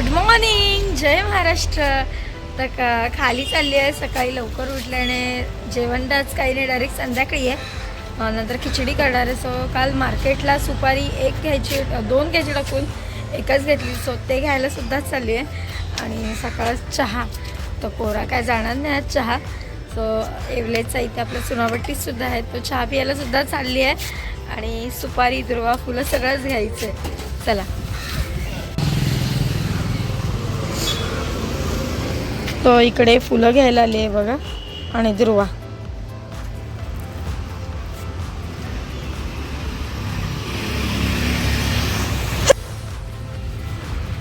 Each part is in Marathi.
गुड मॉर्निंग जय महाराष्ट्र. तर का खाली चालली आहे. सकाळी लवकर उठल्याने जेवणदाच काही नाही डायरेक्ट संध्याकाळी आहे. नंतर खिचडी करणार आहे. सो काल मार्केटला सुपारी एक घ्यायची दोन घ्यायची टाकून एकच घेतली. सो ते घ्यायला चालली आहे. आणि सकाळ चहा. तर कोरा काय जाणार नाही आज चहा. सो एवलेचा इथे आपल्या चुनावटीसुद्धा आहे. तो चहा प्यायला सुद्धा चालली आहे. आणि सुपारी दुर्वा फुलं सगळंच घ्यायचं आहे चला. तो इकडे फुलं घ्यायला आली आहे बघा. आणि दुर्वा.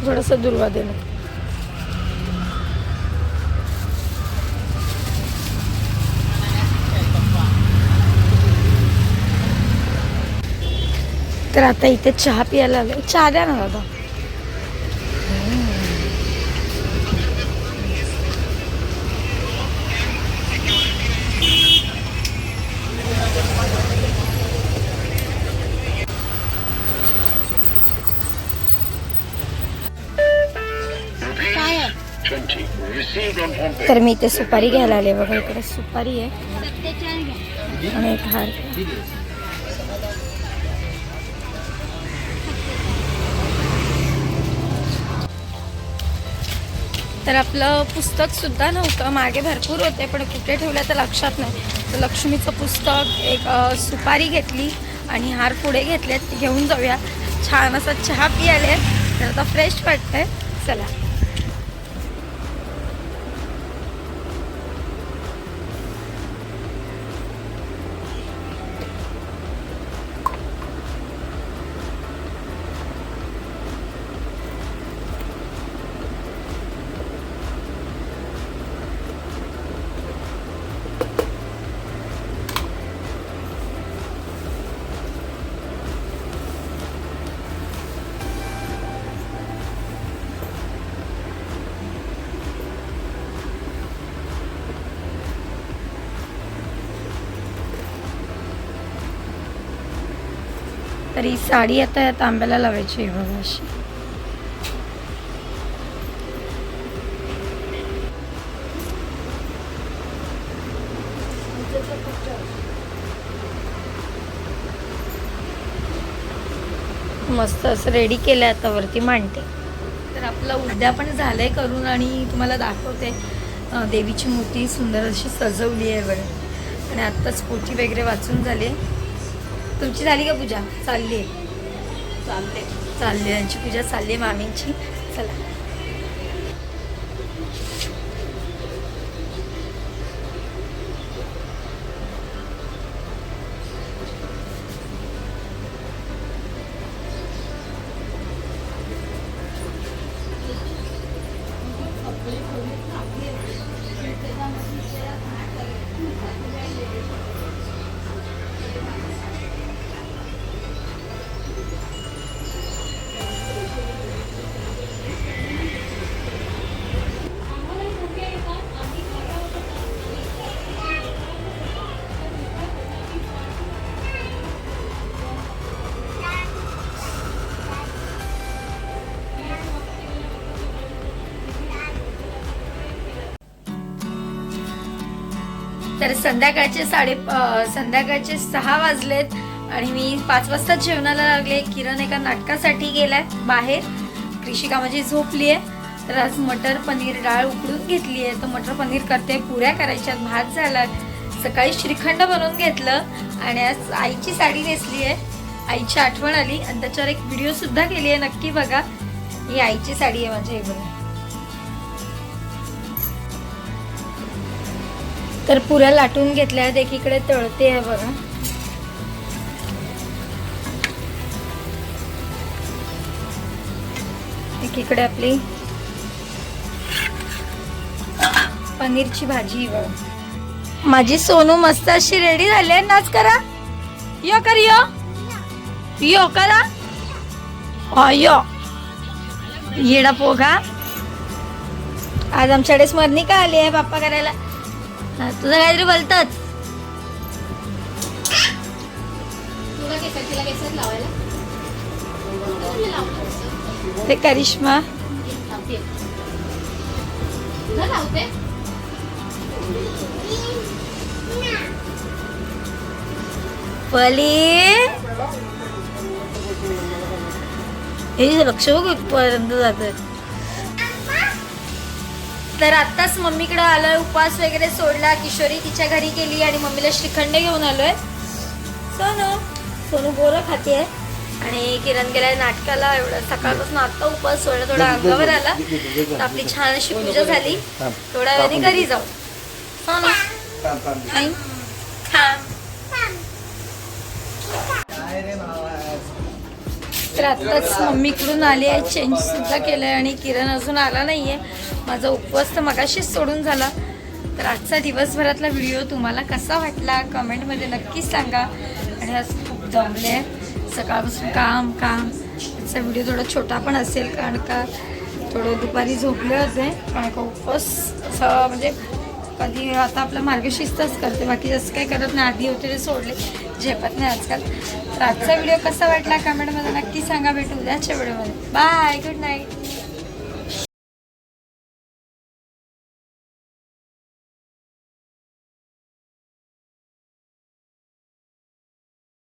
थोडस दुर्वा देणं तर आता इथे चहा प्यायला आलो चहा द्या ना दादा. तर मी इथे सुपारी घ्यायला आले बघा इकडे सुपारी आहे. आणि एक हार. तर आपलं पुस्तक सुद्धा नव्हतं मागे भरपूर होते पण कुठे ठेवलं तर लक्षात नाही. तर लक्ष्मीचं पुस्तक एक सुपारी घेतली आणि हार पुढे घेतलेत. घेऊन जाऊया. छान असा चहा पियाले तर आता फ्रेश वाटतंय. चला. तर ही साडी आता या तांब्याला लावायची आहे बघा अशी. मस्त असं रेडी केलं आता वरती मांडते. तर आपलं उद्या पण आहे करून आणि तुम्हाला दाखवते. देवीची मूर्ती सुंदर अशी सजवली आहे बरं. आणि आत्ताच पोटी वगैरे वाचून झाली. आहे तुमची झाली का पूजा? चालली. आहे चालते. चालली. आहे यांची पूजा चालली आहे मामींची. चला. तर संध्याकाळचे साडे संध्याकाळचे सहा वाजलेत आणि मी पाच वाजता जेवणाला लागले. किरण एका नाटकासाठी गेलाय बाहेर. कृषिका माझी झोपली आहे तर आज मटर पनीर डाळ उकडून घेतली आहे तर मटर पनीर करते पुऱ्या करायच्यात भात झाला सकाळी श्रीखंड बनवून घेतलं आणि आज आईची साडी नेसली आहे आईची आठवण आली आणि त्याच्यावर एक व्हिडिओ सुद्धा केली आहे नक्की बघा. ही आईची साडी आहे माझ्या हे बघा तर पुऱ्या लाटून घेतल्या आहेत एकीकडे तळते आहे बघा. एकीकडे आपली पनीरची भाजी बघ बघा. माझी सोनू मस्त अशी रेडी झाली आहे. नाच करा. यो कर यो. यो करा. अयो येडा पोगा आज आमच्याकडे स्मरणिका आली आहे बाप्पा करायला? तुझं काहीतरी बोलतच. ते करिश्मा. पली. हे लक्ष बघ पर्यंत जात तर आत्ताच मम्मीकडे आलोय उपवास वगैरे सोडला किशोरी तिच्या घरी गेली आणि मम्मीला श्रीखंड घेऊन आलोय. सोनू. सोनू बोरं खाते आणि किरण गेलाय नाटकाला एवढं सकाळपासून आत्ता उपवास सोडला थोडा अंगावर आला. तर आपली छान अशी पूजा झाली. थोड्या वेळाने घरी जाऊ. सोनू. तर आत्ताच मम्मीकडून आली आहे. चेंज सुद्धा केलं आहे आणि किरण अजून आला नाही आहे माझा उपवास तर मगाशीच सोडून झाला. तर आजचा दिवसभरातला व्हिडिओ तुम्हाला कसा वाटला? कमेंटमध्ये नक्कीच सांगा. आणि आज खूप दमले आहे. सकाळपासून काम काम. आजचा व्हिडिओ थोडा छोटा पण असेल कारण का थोडं दुपारी झोपले होते. कारण का उपवास असा म्हणजे कधी आता आपलं मार्गशिस्तच करते. बाकी जसं काही करत नाही आधी होते ते सोडले झेपत नाही आजकाल. तर आजचा व्हिडिओ कसा वाटला कमेंटमध्ये नक्की सांगा भेटू उद्याच्या व्हिडिओमध्ये. Bye good night